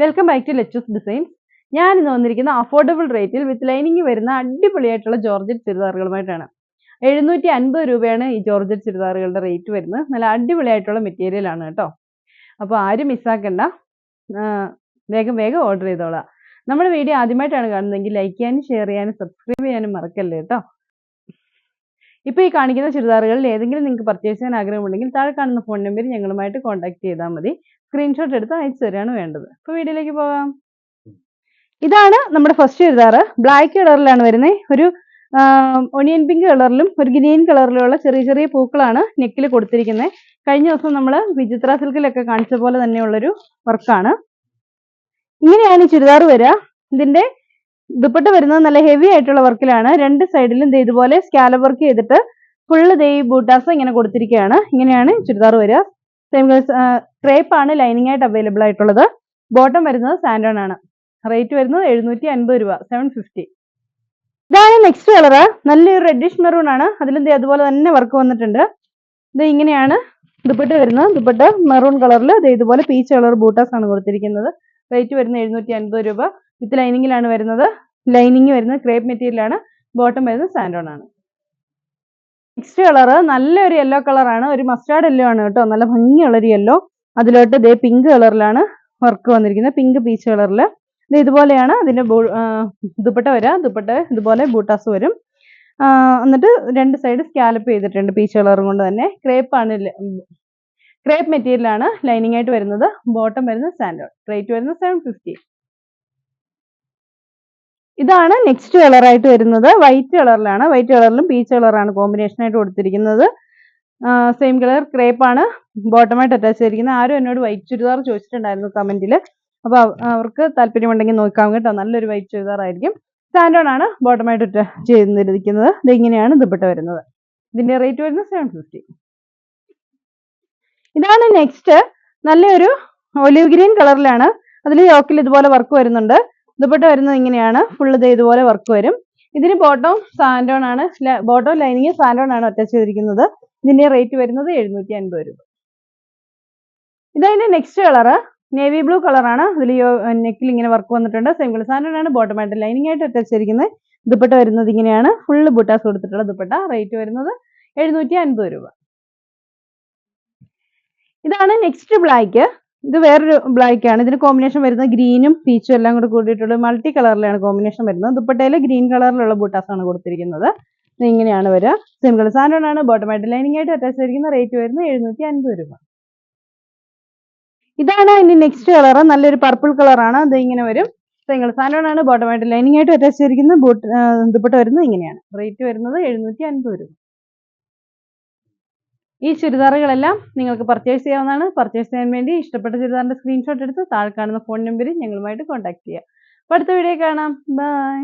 Welcome back to Lechu's designs ഞാൻ ഇന്ന് വന്നിരിക്കുന്ന അഫോർഡബിൾ റേറ്റിൽ വിത്ത് ലൈനിങ് വരുന്ന അടിപൊളിയായിട്ടുള്ള ജോർജറ്റ് ചുരിദാറുകളുമായിട്ടാണ്. എഴുന്നൂറ്റി അൻപത് രൂപയാണ് ഈ ജോർജറ്റ് ചുരിദാറുകളുടെ റേറ്റ് വരുന്നത്. നല്ല അടിപൊളിയായിട്ടുള്ള മെറ്റീരിയൽ ആണ് കേട്ടോ. അപ്പോൾ ആരും മിസ്സാക്കണ്ട വേഗം വേഗം ഓർഡർ ചെയ്തോളാം. നമ്മുടെ വീഡിയോ ആദ്യമായിട്ടാണ് കാണുന്നതെങ്കിൽ ലൈക്ക് ചെയ്യാനും ഷെയർ ചെയ്യാനും സബ്സ്ക്രൈബ് ചെയ്യാനും മറക്കല്ലേ കേട്ടോ. ഇപ്പോൾ ഈ കാണിക്കുന്ന ചുരിദാറുകളിൽ ഏതെങ്കിലും നിങ്ങൾക്ക് പർച്ചേസ് ചെയ്യാൻ ആഗ്രഹമുണ്ടെങ്കിൽ താഴെ കാണുന്ന ഫോൺ നമ്പർ ഞങ്ങളുമായിട്ട് കോൺടാക്ട് ചെയ്താൽ മതി. സ്ക്രീൻഷോട്ട് എടുത്ത് അയച്ചു തരാണ് വേണ്ടത്. അപ്പോൾ വീഡിയോയിലേക്ക് പോകാം. ഇതാണ് നമ്മുടെ ഫസ്റ്റ് ചുരിദാർ ബ്ലാക്ക് കളറിലാണ് വരുന്നത് ഒരു ഒണിയൻ പിങ്ക് കളറിലും ഒരു ഗ്രീൻ കളറിലുള്ള ചെറിയ ചെറിയ പൂക്കളാണ് നെക്കിൽ കൊടുത്തിരിക്കുന്നത്. കഴിഞ്ഞ ദിവസം നമ്മൾ വിചിത്ര സിൽക്കിലൊക്കെ കാണിച്ച പോലെ തന്നെയുള്ളൊരു വർക്കാണ് ഇങ്ങനെയാണ് ഈ ചുരിദാർ വരിക ഇതിന്റെ ദുപ്പട്ട വരുന്നത് നല്ല ഹെവി ആയിട്ടുള്ള വർക്കിലാണ് രണ്ട് സൈഡിലും ഇതുപോലെ സ്കാല വർക്ക് ചെയ്തിട്ട് ഫുള്ള് ദേ ഈ ബൂട്ടാസ് ഇങ്ങനെ കൊടുത്തിരിക്കുകയാണ്. ഇങ്ങനെയാണ് ചുരിദാർ വരിക. സെയിം ക്രേപ്പ് ആണ് ലൈനിങ് ആയിട്ട് അവൈലബിൾ ആയിട്ടുള്ളത്. ബോട്ടം വരുന്നത് സാൻഡോൺ ആണ്. റേറ്റ് വരുന്നത് എഴുന്നൂറ്റി അൻപത് രൂപ സെവൻ ഫിഫ്റ്റി ഇതാണ് നെക്സ്റ്റ് കളർ നല്ലൊരു റെഡിഷ് മെറൂൺ ആണ്. അതിലും അതുപോലെ തന്നെ വർക്ക് വന്നിട്ടുണ്ട്. ഇത് ഇങ്ങനെയാണ് ദുപ്പട്ട വരുന്നത്. ദുപ്പട്ട മെറൂൺ കളറിൽ ഇതുപോലെ പീച്ച് കളർ ബൂട്ടാസ് ആണ് കൊടുത്തിരിക്കുന്നത്. റേറ്റ് വരുന്നത് എഴുന്നൂറ്റി അൻപത് രൂപ. വിത്ത് ലൈനിങ്ങിലാണ് വരുന്നത്. ലൈനിങ് വരുന്നത് ക്രേപ്പ് മെറ്റീരിയലാണ്. ബോട്ടം വരുന്നത് സാൻഡോൺ ആണ്. നെക്സ്റ്റ് കളർ നല്ലൊരു യെല്ലോ കളറാണ് ഒരു മസ്റ്റാർഡ് യെല്ലോ ആണ് കേട്ടോ. നല്ല ഭംഗിയുള്ളൊരു യെല്ലോ അതിലോട്ട് ദേ പിങ്ക് കളറിലാണ് വർക്ക് വന്നിരിക്കുന്നത്. പിങ്ക് പീച്ച് കളറിൽ ഇത് ഇതുപോലെയാണ് അതിന്റെ ദുപ്പട്ട വരിക ദുപ്പട്ട ഇതുപോലെ ബൂട്ടാസ് വരും. എന്നിട്ട് രണ്ട് സൈഡ് സ്കാലപ്പ് ചെയ്തിട്ടുണ്ട് പീച്ച് കളറും കൊണ്ട് തന്നെ. ക്രേപ്പ് ആണ് ക്രേപ്പ് മെറ്റീരിയലാണ് ലൈനിങ് ആയിട്ട് വരുന്നത്. ബോട്ടം വരുന്നത് സാൻഡോൺ റേറ്റ് വരുന്നത് സെവൻ ഫിഫ്റ്റി ഇതാണ് നെക്സ്റ്റ് കളർ ആയിട്ട് വരുന്നത്. വൈറ്റ് കളറിലാണ് വൈറ്റ് കളറിലും പീച്ച് കളറാണ് കോമ്പിനേഷൻ ആയിട്ട് കൊടുത്തിരിക്കുന്നത്. സെയിം കളർ ക്രേപ്പ് ആണ്. ബോട്ടമായിട്ട് അറ്റാച്ച് ചെയ്തിരിക്കുന്നത്. ആരും എന്നോട് വൈറ്റ് ചുരിദാർ ചോദിച്ചിട്ടുണ്ടായിരുന്നു കമന്റിൽ അപ്പോൾ അവർക്ക് താല്പര്യമുണ്ടെങ്കിൽ നോക്കാം കേട്ടോ. നല്ലൊരു വൈറ്റ് ചുരിദാർ ആയിരിക്കും. സ്റ്റാൻഡേർഡ് ആണ് ബോട്ടമായിട്ട് അറ്റാച്ച് ചെയ്തിരിക്കുന്നത്. ഇതിങ്ങനെയാണ് ദുപ്പട്ട വരുന്നത്. ഇതിന്റെ റേറ്റ് വരുന്നത് സെവൻ ഫിഫ്റ്റി ഇതാണ് നെക്സ്റ്റ് നല്ലൊരു ഒലിവ് ഗ്രീൻ കളറിലാണ് അതിൽ യോക്കിൽ ഇതുപോലെ വർക്ക് വരുന്നുണ്ട്. ദുപ്പട്ട വരുന്നത് ഇങ്ങനെയാണ്. ഫുള്ള് ഇത് ഇതുപോലെ വർക്ക് വരും. ഇതിന് ബോട്ടം സാൻഡോൺ ആണ്. ബോട്ടം ലൈനിങ് സാൻഡോൺ ആണ് അറ്റാച്ച് ചെയ്തിരിക്കുന്നത്. ഇതിന്റെ റേറ്റ് വരുന്നത് എഴുന്നൂറ്റി അൻപത് രൂപ ഇതതിന്റെ നെക്സ്റ്റ് കളറ് നേവി ബ്ലൂ കളറാണ് ഇതിൽ നെക്കിൽ ഇങ്ങനെ വർക്ക് വന്നിട്ടുണ്ട്. സെയിം കളർ സാൻഡോൺ ആണ്. ബോട്ടം ആയിട്ട് ലൈനിങ് ആയിട്ട് അറ്റാച്ച് ചെയ്തിരിക്കുന്നത്. ദുപ്പട്ട വരുന്നത് ഇങ്ങനെയാണ്. ഫുള്ള് ബുട്ടാസ് കൊടുത്തിട്ടുള്ള ദുപ്പട്ട. റേറ്റ് വരുന്നത് എഴുന്നൂറ്റി അൻപത് രൂപ. ഇതാണ് നെക്സ്റ്റ് ബ്ലാക്ക് ഇത് വേറൊരു ബ്ലാക്ക് ആണ്. ഇതിന് കോമ്പിനേഷൻ വരുന്നത് ഗ്രീനും പീച്ചും എല്ലാം കൂടെ കൂടിയിട്ടുള്ള മൾട്ടി കളറിലാണ് കോമ്പിനേഷൻ വരുന്നത്. ദുപ്പട്ടയിൽ ഗ്രീൻ കളറിലുള്ള ബൂട്ടാസ് ആണ് കൊടുത്തിരിക്കുന്നത്. ഇങ്ങനെയാണ് വരിക. സിമ്പിൾ സാധനമാണ് ബോട്ടമായിട്ട് ലൈനിങ് ആയിട്ട് അറ്റാച്ച് ചെയ്തിരിക്കുന്ന റേറ്റ് വരുന്നത് എഴുന്നൂറ്റി അൻപത് രൂപ. ഇതാണ് ഇനി നെക്സ്റ്റ് കളർ നല്ലൊരു പർപ്പിൾ കളറാണ് ഇത് ഇങ്ങനെ വരും. സിംഗിൾ സാധനമാണ് ബോട്ടമായിട്ട് ലൈനിങ് ആയിട്ട് അറ്റാച്ച് ചെയ്തിരിക്കുന്ന ബൂട്ട് ദുപ്പട്ട വരുന്നത് ഇങ്ങനെയാണ്. റേറ്റ് വരുന്നത് എഴുന്നൂറ്റി അൻപത് രൂപ. ഈ ചുരിദാറുകളെല്ലാം നിങ്ങൾക്ക് പർച്ചേസ് ചെയ്യാവുന്നതാണ്. പർച്ചേസ് ചെയ്യാൻ വേണ്ടി ഇഷ്ടപ്പെട്ട ചുരിദാറിന്റെ സ്ക്രീൻഷോട്ട് എടുത്ത് താഴെ കാണുന്ന ഫോൺ നമ്പറിൽ ഞങ്ങളുമായിട്ട് കോൺടാക്ട് ചെയ്യുക അപ്പോൾ അടുത്ത വീഡിയോ കാണാം. ബൈ